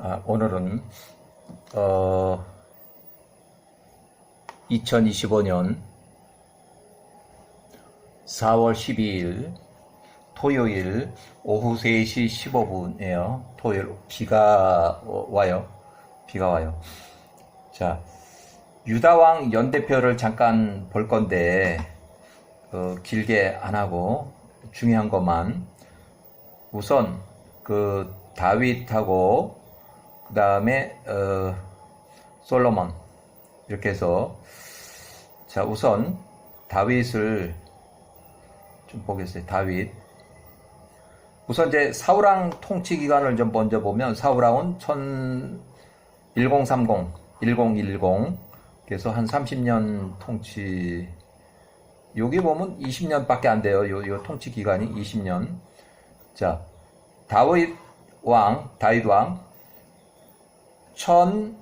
아, 오늘은 어, 2025년 4월 12일 토요일 오후 3시 15분이에요. 토요일 비가 어, 와요. 비가 와요. 자, 유다왕 연대표를 잠깐 볼 건데 어, 길게 안 하고 중요한 것만 우선 그 다윗하고 그 다음에 어, 솔로몬 이렇게 해서 자 우선 다윗을 좀 보겠어요. 다윗 우선 이제 사우랑 통치 기간을 좀 먼저 보면 사우랑은 1000 1030 1010 그래서 한 30년 통치 여기 보면 20년밖에 안 돼요. 요, 요 통치 기간이 20년. 자, 다윗 왕, 다윗 왕, 1010,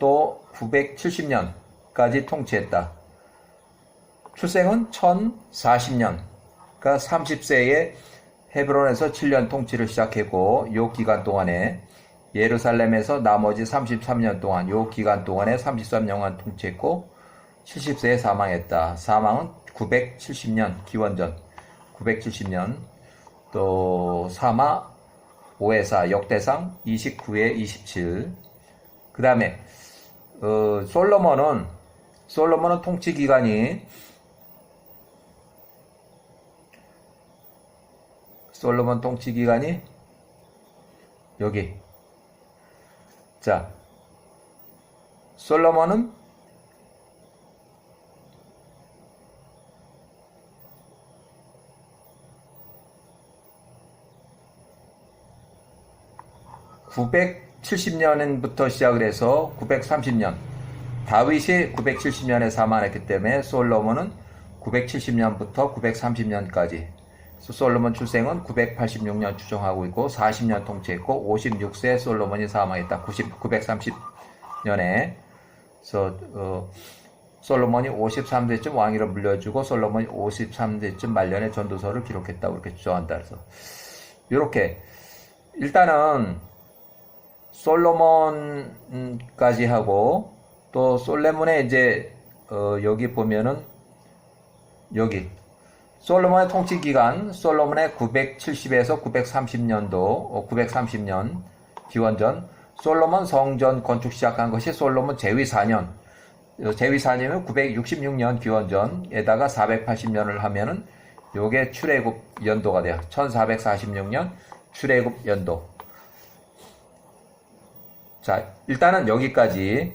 또 970년까지 통치했다. 출생은 1040년, 그러니까 30세에 헤브론에서 7년 통치를 시작했고, 요 기간 동안에 예루살렘에서 나머지 33년 동안, 요 기간 동안에 33년간 통치했고, 70세에 사망했다. 사망은 970년, 기원전 970년, 또 사마 5회사 역대상 29회 27. 그 다음에 어, 솔로몬은 솔로몬은 통치 기간이 솔로몬 통치 기간이 여기 자 솔로몬은 (970년부터) 시작을 해서 (930년) 다윗이 (970년에) 사망했기 때문에 솔로몬은 (970년부터) (930년까지) 솔로몬 출생은 986년 추정하고 있고 40년 통치했고 56세 솔로몬이 사망했다. 90, 930년에 그래서 어, 솔로몬이 53세쯤 왕위를 물려주고 솔로몬이 53세쯤 말년에 전도서를 기록했다고 이렇게 주장한다. 그래서 이렇게 일단은 솔로몬까지 하고 또 솔레몬의 이제 어, 여기 보면은 여기 솔로몬의 통치 기간 솔로몬의 970에서 930년도 930년 기원전 솔로몬 성전 건축 시작한 것이 솔로몬 제위 4년 제위 4년이면 966년 기원전에다가 480년을 하면은 요게 출애굽 연도가 돼요. 1446년 출애굽 연도. 자, 일단은 여기까지